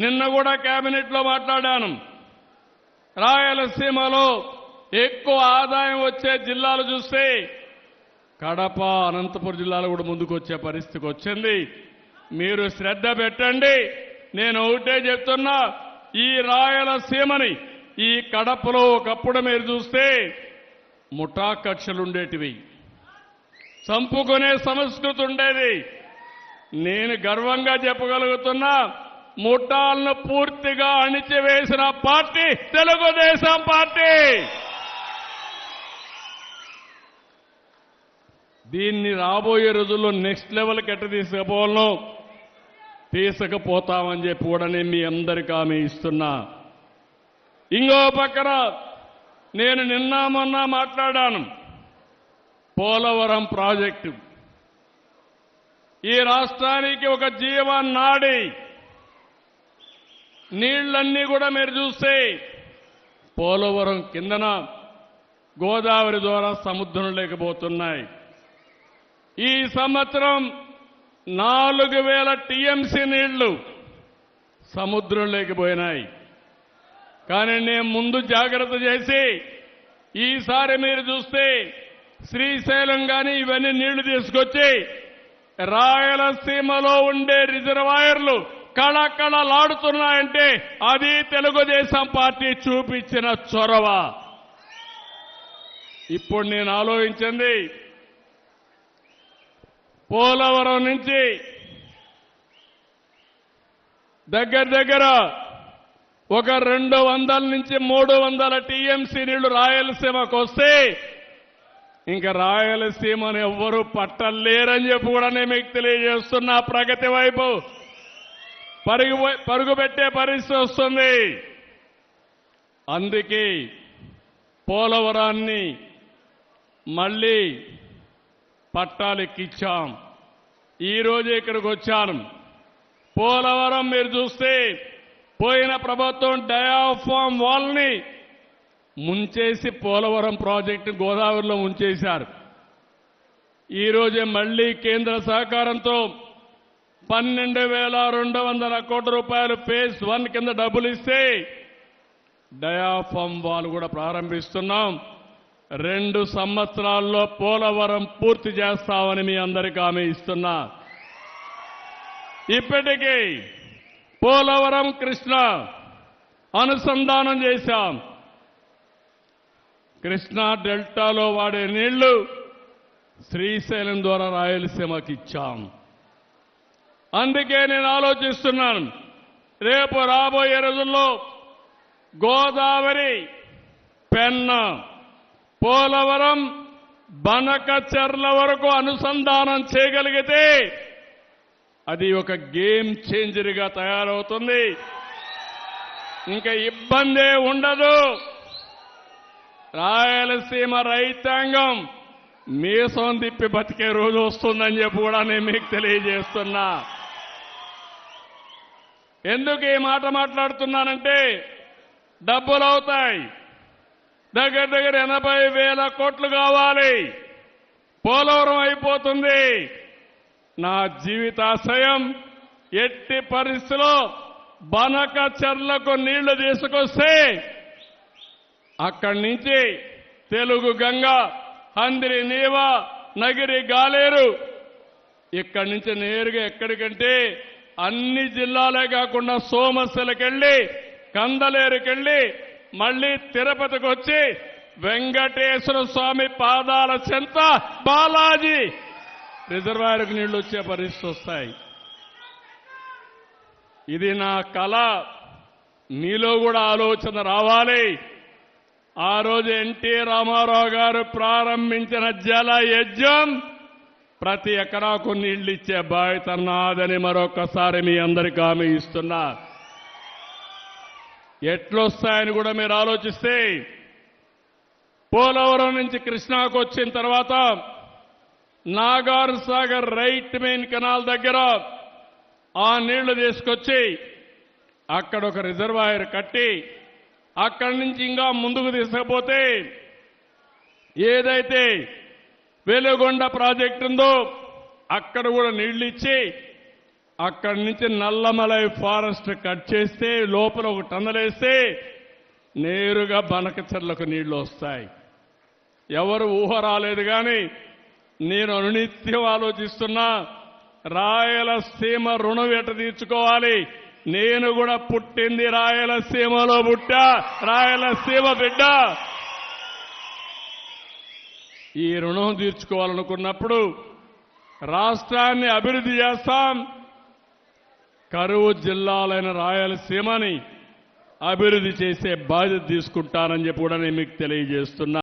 నిన్న కూడా కేబినెట్లో మాట్లాడాను. రాయలసీమలో ఎక్కువ ఆదాయం వచ్చే జిల్లాలు చూస్తే కడప అనంతపురం జిల్లాలు కూడా ముందుకు వచ్చే పరిస్థితికి వచ్చింది. మీరు శ్రద్ధ పెట్టండి. నేను ఒకటే చెప్తున్నా ఈ రాయలసీమని ఈ కడపలో ఒకప్పుడు మీరు చూస్తే ముఠా కక్షలు ఉండేటివి. చంపుకునే సంస్కృతి ఉండేది. నేను గర్వంగా చెప్పగలుగుతున్నా ముఠాలను పూర్తిగా అణిచివేసిన పార్టీ తెలుగుదేశం పార్టీ. దీన్ని రాబోయే రోజుల్లో నెక్స్ట్ లెవెల్కి ఎట్ట తీసుకుపోవాలను తీసుకుపోతామని చెప్పి కూడా నేను మీ అందరికీ ఆమె ఇస్తున్నా. ఇంకో పక్కన నేను నిన్న మొన్న మాట్లాడాను. పోలవరం ప్రాజెక్టు. ఈ రాష్ట్రానికి ఒక జీవనాడి నీళ్ళన్నీ కూడా మీరు చూస్తే పోలవరం కిందన గోదావరి ద్వారా సముద్రం లేకపోతున్నాయి. ఈ సంవత్సరం నాలుగు వేల టీఎంసీ నీళ్ళు సముద్రం లేకపోయినాయి. కానీ నేను ముందు జాగ్రత్త చేసి ఈసారి మీరు చూస్తే శ్రీశైలం కానీ ఇవన్నీ నీళ్ళు తీసుకొచ్చి రాయలసీమలో ఉండే రిజర్వాయర్లు కళకళలాడుతున్నాయంటే అది తెలుగుదేశం పార్టీ చూపించిన చొరవ. ఇప్పుడు నేను ఆలోచించింది పోలవరం నుంచి దగ్గర దగ్గర ఒక రెండు వందల నుంచి మూడు వందల టీఎంసీ నీళ్ళు రాయలసీమకు వస్తే ఇంకా రాయలసీమను ఎవ్వరూ పట్టలేరని చెప్పి కూడా నేను మీకు తెలియజేస్తున్నా. ప్రగతి వైపు పరుగు పరుగుపెట్టే పరిస్థితి వస్తుంది. అందుకే పోలవరాన్ని మళ్ళీ పట్టాలెక్కిచ్చాం. ఈ ఇక్కడికి వచ్చాను. పోలవరం మీరు చూస్తే పోయిన ప్రభుత్వం డయాఫామ్ వాల్ని ముంచేసి పోలవరం ప్రాజెక్టు గోదావరిలో ముంచేశారు. ఈరోజే మళ్ళీ కేంద్ర సహకారంతో పన్నెండు వేల రెండు వందల కోట్ల రూపాయలు ఫేజ్ వన్ కింద డబ్బులు ఇస్తే డయాఫామ్ వాల్ కూడా ప్రారంభిస్తున్నాం. రెండు సంవత్సరాల్లో పోలవరం పూర్తి చేస్తామని మీ అందరికీ ఆమె ఇస్తున్నా. ఇప్పటికీ పోలవరం కృష్ణ అనుసంధానం చేశాం. కృష్ణా డెల్టాలో వాడే నీళ్ళు శ్రీశైలం ద్వారా రాయలసీమకి ఇచ్చాం. అందుకే నేను ఆలోచిస్తున్నాను. రేపు రాబోయే రోజుల్లో గోదావరి పెన్న పోలవరం బనకచెర్ల వరకు అనుసంధానం చేయగలిగితే అది ఒక గేమ్ చేంజర్గా తయారవుతుంది. ఇంకా ఇబ్బందే ఉండదు. రాయలసీమ రైతాంగం మీసం తిప్పి బతికే రోజు వస్తుందని చెప్పి కూడా నేను మీకు తెలియజేస్తున్నా. ఎందుకు ఈ మాట మాట్లాడుతున్నానంటే డబ్బులు అవుతాయి. దగ్గర దగ్గర ఎనభై వేల కోట్లు కావాలి. పోలవరం అయిపోతుంది. నా జీవితాశయం ఎట్టి పరిస్థితిలో బనక చెర్లకు నీళ్ళు తీసుకొస్తే అక్కడి నుంచి తెలుగు గంగ హందిరి నీవ నగిరి గాలేరు ఇక్కడి నుంచి నేరుగా ఎక్కడికంటే అన్ని జిల్లాలే కాకుండా సోమస్యలకెళ్ళి కందలేరుకెళ్ళి మళ్ళీ తిరుపతికి వచ్చి వెంకటేశ్వర స్వామి పాదాల చెంత బాలాజీ. రిజర్వాయర్కు నీళ్ళు వచ్చే పరిస్థితి వస్తాయి. ఇది నా కళ. నీలో కూడా ఆలోచన రావాలి. ఆ రోజు ఎన్టీ రామారావు గారు ప్రారంభించిన జల యజ్ఞం ప్రతి ఎకరాకు నీళ్ళు ఇచ్చే బాధ్యత నాదని మరొకసారి మీ అందరికీ హామీ ఇస్తున్నా. ఎట్లొస్తాయని కూడా మీరు ఆలోచిస్తే పోలవరం నుంచి కృష్ణాకు వచ్చిన తర్వాత Nagar Sagar right main canal దగ్గర ఆ నీళ్ళు తీసుకొచ్చి అక్కడ ఒక రిజర్వాయర్ కట్టి అక్కడి నుంచి ఇంకా ముందుకు తీసుకపోతే ఏదైతే వెలుగొండ ప్రాజెక్టు ఉందో అక్కడ కూడా నీళ్ళు ఇచ్చి అక్కడి నుంచి నల్లమలై ఫారెస్ట్ కట్ చేస్తే లోపల ఒక టన్నలేస్తే నేరుగా బనకచర్లకు నీళ్ళు వస్తాయి. ఎవరు ఊహ రాలేదు కానీ నేను అనునిత్యం ఆలోచిస్తున్నా రాయలసీమ రుణం ఎట తీర్చుకోవాలి? నేను కూడా పుట్టింది రాయలసీమలో పుట్టా రాయలసీమ బిడ్డ! ఈ రుణం తీర్చుకోవాలనుకున్నప్పుడు రాష్ట్రాన్ని అభివృద్ధి చేస్తాం. కరువు జిల్లాలైన రాయలసీమని అభివృద్ధి చేసే బాధ్యత తీసుకుంటానని చెప్పి కూడా నేను మీకు తెలియజేస్తున్నా.